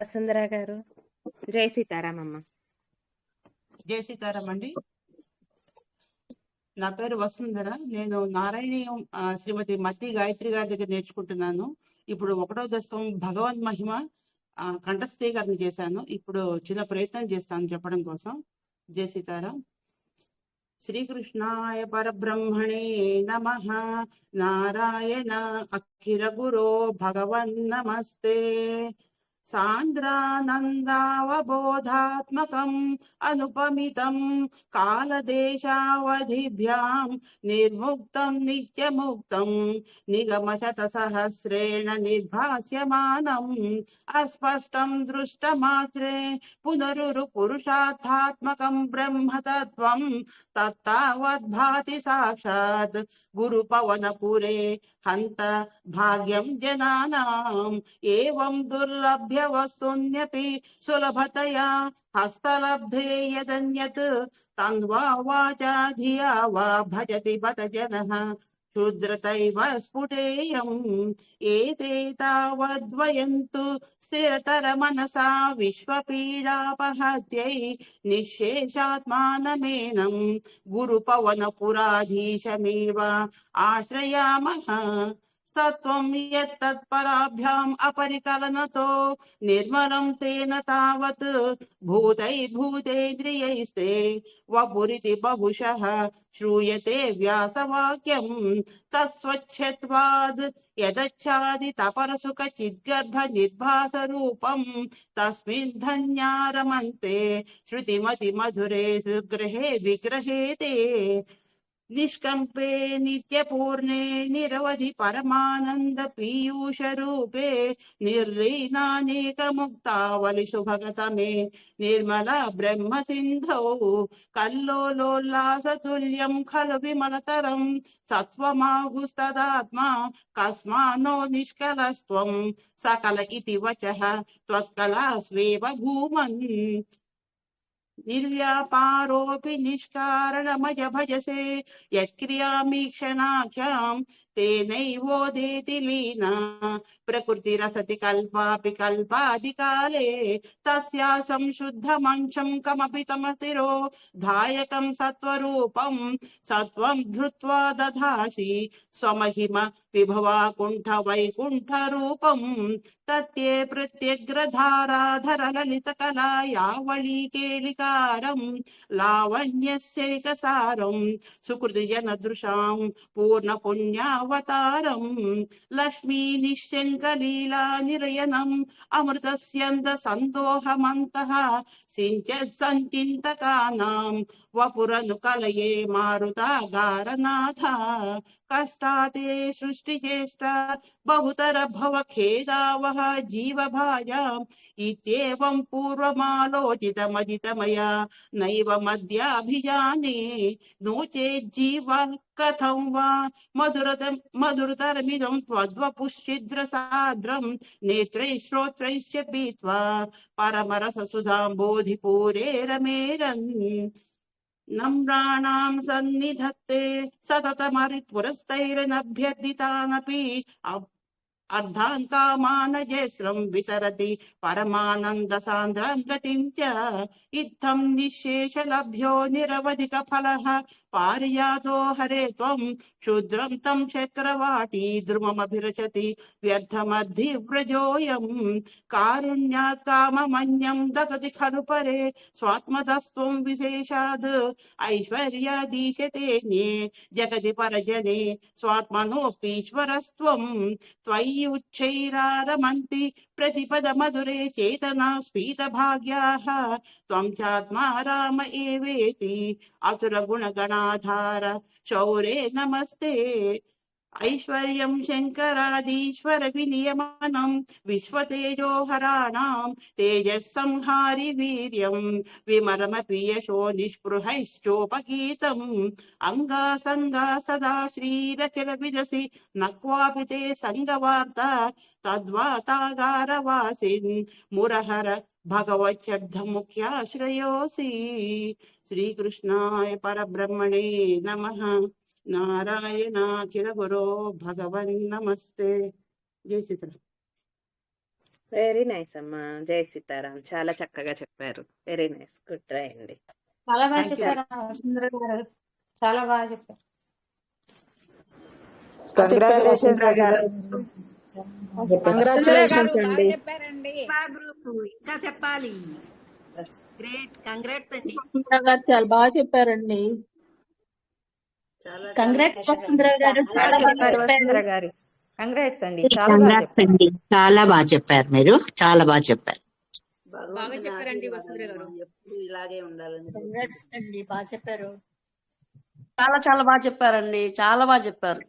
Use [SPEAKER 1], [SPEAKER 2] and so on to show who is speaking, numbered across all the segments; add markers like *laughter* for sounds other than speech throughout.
[SPEAKER 1] వసుంధర గారు. జై సీతారామమ్మ.
[SPEAKER 2] జై సీతారాం అండి. నా పేరు వసుంధర. నేను నారాయణీయం శ్రీమతి మత్తి గాయత్రి గారి దగ్గర నేర్చుకుంటున్నాను. ఇప్పుడు ఒకటో దశకం భగవన్ మహిమ కంఠస్థీకరణ చేశాను. ఇప్పుడు చిన్న ప్రయత్నం చేస్తాను చెప్పడం కోసం. జై సీతారాం. శ్రీకృష్ణాయ పరబ్రహ్మణే నమ. నారాయణ అఖిల గురో భగవన్ నమస్తే. सान्द्रानन्दावबोधात्मकम् अनुपमितम् कालदेशावधिभ्याम् निर्मुक्तम् नित्यमुक्तम् निगमशतसहस्रेण निर्भास्यमानम् अस्पष्टम् दृष्टमात्रे पुनरुरुपुरुषार्थात्मकम् ब्रह्म तत्त्वम् तत्तावद्भाति साक्षात् गुरुपवनपुरे हन्त भाग्यम् जनानाम् एवम् दुर्लभ्य वस्तुन्यपि सुलभतया हस्तलब्धे यदन्यत्। तन्वा वाचा धिया वा भजति बत जनः। शूद्रतैव स्फुटेयम्। एते तावद्वयन्तु स्थिरतरमनसा विश्वपीडापहत्यै निःशेषात्मानमेनम् गुरुपवनपुराधीशमेव आश्रयामः। सत्वं यत्तत्पराभ्याम् अपरिकलनतो, निर्मलं तेन तावत् भूतैर्भूतेन्द्रियैस्ते वपुरिति बहुशः श्रूयते व्यासवाक्यम् तत्स्वच्छत्वाद् यदच्छादितपरसुखचिद्गर्भनिर्भासरूपम् तस्मिन् धन्यारमन्ते, श्रुतिमतिमधुरे सुग्रहे विग्रहे ते निष्कम्पे नित्यपूर्णे निरवधि परमानन्द पीयूषरूपे निर्लीनानेकमुक्तावलिशुभगतमे निर्मल ब्रह्मसिन्धौ कल्लोलोल्लासतुल्यं खलु विमलतरं सत्त्वमाहुस्तदात्मा कस्मानो निष्कलस्त्वं सकल इति वचः त्वत्कलास्वेव भूमन् निर्व्यापारोऽपि निष्कारणमय भजसे यत्क्रियामीक्षणाख्याम् तेनैवोदेति लीना। प्रकृतिरसति कल्पापि कल्पादिकाले, तस्या संशुद्धमंशं कमपि तमतिरो। धायकं सत्त्वरूपं सत्त्वं धृत्वा दधासि, स्वमहिमा విభవాకుంఠ వైకుంఠ రూపం తత్యే ప్రత్యగ్రధారాధర లలిత కళా యావళీ కేళికారం లావణ్యస్యైకసారం సుకృతి జనదృశాం పూర్ణ పుణ్యావతారం లక్ష్మీ నిశ్శంక లీలా నిరయనం అమృతస్యంద సందోహమంతః సించత్ సంచింతకానాం వపురను కలయే మారుతాగారనాథ కష్టాతే సృష్టిచేష్ట दृष्टिहेष्टा बहुतरभव खेदावः जीवभायाम् मजित पूर्वमालोचितमजितमया नैव मद्याभिजाने नो चेज्जीवा कथं वा मधुरत मधुरतरमिदं त्वद्वपुश्चिद्रसाद्रं नेत्रैः श्रोत्रैश्च पीत्वा परमरससुधां बोधिपूरे रमेरन् नम्राणाम् सन्निधत्ते सततमरिपुरस्तैरनभ्यर्थितानपि अर्धान्तामानजेस्रम् वितरति परमानन्दसान्द्राम् गतिम् च इत्थम् निःशेषलभ्यो निरवधिकफलः पारियातो हरे त्वम् क्षुद्रम् तम् चक्रवाटी द्रुममभिरशति व्यर्थमधिव्रजोऽयम् कारुण्यात् ददति खलु परे विशेषाद् ऐश्वर्यादीशते ज्ञे, जगति परजने स्वात्मनोऽपीश्वरस्त्वम् त्वयि उच्चैरारमन्ति प्रतिपदमधुरे चेतना स्फीतभाग्याः त्वं चात्मा राम एवेति गणाधार शौरे नमस्ते। ऐश्वर्यं तेज संहारी वीर विमरम विमरमपि यशो अंगा संगा सदा श्रीरचलविदसि न क्वापि ते सङ्गवार्ता वासी मुरहर भगवच्छब्दमुख्याश्रयोऽसि। श्रीकृष्णाय परब्रह्मणे नमः। నారాయణాఖిల గురో భగవన్ నమస్తే. జై సీతారాం.
[SPEAKER 1] వెరీ నైస్ అమ్మా. జై సీతారాం. చాలా చక్కగా చెప్పారు. వెరీ నైస్ గుడ్ ట్రై అండి.
[SPEAKER 3] చాలా బాగా. చెప్పారు గారు. చాలా బాగా చెప్పారు.
[SPEAKER 4] కంగ్రాచులేషన్స్ కంగ్రాచులేషన్స్ అండి
[SPEAKER 5] ఇంకా చెప్పాలి. గ్రేట్ కంగ్రాట్స్ అండి.
[SPEAKER 4] గారు చాలా బాగా చెప్పారండి.
[SPEAKER 3] కంగ్రాట్స్
[SPEAKER 1] అండి. చాలా బాగా
[SPEAKER 6] కంగ్రాట్స్ అండి. చాలా బాగా చెప్పారు మీరు. చాలా బాగా చెప్పారు.
[SPEAKER 5] బాగా చెప్పారండి వసుంధర గారు. ఎప్పుడు ఇలాగే ఉండాలని
[SPEAKER 3] కంగ్రాట్స్ అండి. బాగా చెప్పారు.
[SPEAKER 7] చాలా చాలా బాగా చెప్పారండి. చాలా బాగా చెప్పారు.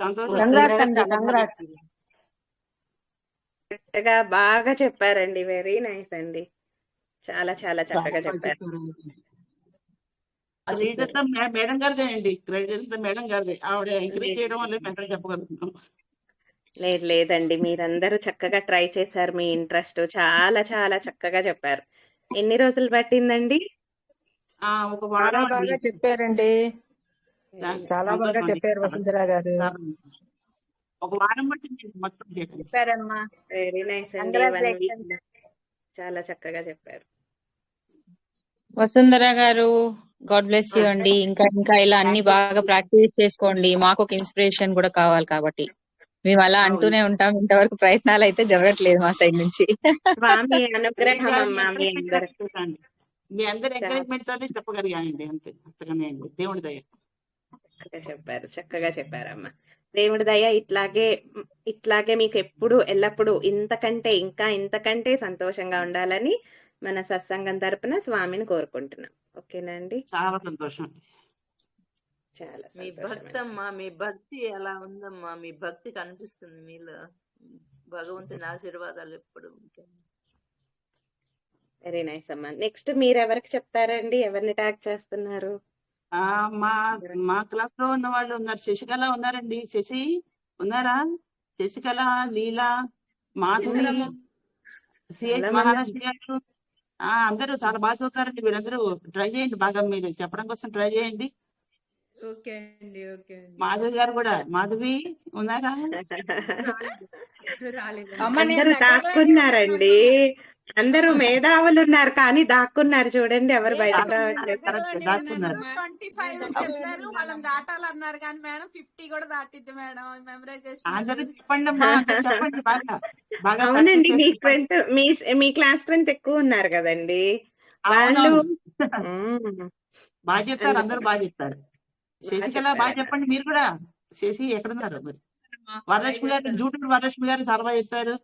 [SPEAKER 2] సంతోషం.
[SPEAKER 4] కంగ్రాట్స్ అండి. కంగ్రాట్స్
[SPEAKER 1] చక్కగా బాగా చెప్పారండి. వెరీ నైస్ అండి. చాలా చాలా చక్కగా చెప్పారు.
[SPEAKER 2] క్రెడిట్ అంతా మే- మేడం గారిదే అండి. క్రెడిట్ అంతా మేడం గారిదే. ఆవిడ ఎంకరేజ్ చేయడం వల్ల మేము చెప్పగలుగుతున్నాం.
[SPEAKER 1] లేదు లేదండి. మీరందరూ చక్కగా ట్రై చేశారు. మీ ఇంట్రెస్ట్ చాలా చాలా చక్కగా చెప్పారు. ఎన్ని రోజులు పట్టిందండి?
[SPEAKER 2] ఆ ఒక
[SPEAKER 4] చాలా
[SPEAKER 2] వారం
[SPEAKER 4] బాగా. చెప్పారండి.
[SPEAKER 2] చాలా
[SPEAKER 4] బాగా. చెప్పారు వసుంధర గారు.
[SPEAKER 2] ఒక వారం నేను మొత్తం.
[SPEAKER 1] చెప్పారమ్మా. వెరీ నైస్ అండి. చాలా చక్కగా చెప్పారు.
[SPEAKER 8] వసుంధర గారు గాడ్ బ్లెస్ యూ అండి. ఇంకా ఇంకా ఇలా అన్ని బాగా ప్రాక్టీస్ చేసుకోండి. మాకు ఒక ఇన్స్పిరేషన్ కూడా కావాలి కాబట్టి. మేము అలా అంటూనే ఉంటాం. ఇంతవరకు ప్రయత్నాలు అయితే జరగట్లేదు మా సైడ్ నుంచి.
[SPEAKER 1] స్వామి అనుగ్రహం అమ్మా మీ అందరు
[SPEAKER 2] ఎంకరేజ్మెంట్ తోనే చెప్పగలిగానండి అంతే. అంతగానే దేవుడి దయ.
[SPEAKER 1] చక్కగా చెప్పారు. చక్కగా చెప్పారమ్మా. దేవుడి దయ ఇట్లాగే ఇట్లాగే మీకు ఎప్పుడు ఎల్లప్పుడూ ఇంతకంటే ఇంకా ఇంతకంటే సంతోషంగా ఉండాలని మన సత్సంగం తరపున స్వామిని కోరుకుంటున్నాం. ఓకేనా అండి?
[SPEAKER 2] చాలా సంతోషం.
[SPEAKER 1] చాలా
[SPEAKER 5] మీ భక్తి అమ్మా మీ భక్తి ఎలా ఉందమ్మా? మీ భక్తి కనిపిస్తుంది మీలో. భగవంతుని ఆశీర్వాదాలు ఎప్పుడు ఉంటాయి?
[SPEAKER 1] వెరీ నైస్ అమ్మా. నెక్స్ట్ మీరు ఎవరికి చెప్తారండి? ఎవరిని ట్యాగ్ చేస్తున్నారు?
[SPEAKER 2] ఆ మా మా క్లాస్లో ఉన్న వాళ్ళు ఉన్నారు. శశికళ ఉన్నారండి. శశి ఉన్నారా? శశికళ లీలా మాధురి సిహెచ్ అందరూ చాలా బాగా చదువుతారండి. వీళ్ళందరూ ట్రై చేయండి. బాగా మీరు చెప్పడం కోసం ట్రై చేయండి.
[SPEAKER 5] ఓకే అండి ఓకే
[SPEAKER 2] మాధవి గారు కూడా మాధవి ఉన్నారా?
[SPEAKER 1] అందరూ దాక్కున్నారండి అందరూ మేధావులు ఉన్నారు కానీ దాక్కున్నారు చూడండి ఎవరు
[SPEAKER 9] ఫైవ్ చెప్పారు. వాళ్ళని దాటాలన్నారు కానీ మేడం ఫిఫ్టీ కూడా దాటిద్ది మేడం. మెమరైజేషన్
[SPEAKER 2] అందరూ చెప్పండి అమ్మా అందరూ *laughs* చెప్పండి బాగా. బాగా
[SPEAKER 1] అవునండి మీ. స్ట్రెంత్ మీ మీ క్లాస్ స్ట్రెంత్ ఎక్కువ ఉన్నారు కదండి. వాళ్ళు. *laughs*
[SPEAKER 2] బాగా చెప్తారు అందరూ బాగా చెప్తారు శశికళ బాగా చెప్పండి మీరు కూడా. శశి ఎక్కడున్నారు? మరి వరలక్ష్మి గారు జూటూరు వరలక్ష్మి గారు బాగా చెప్తారు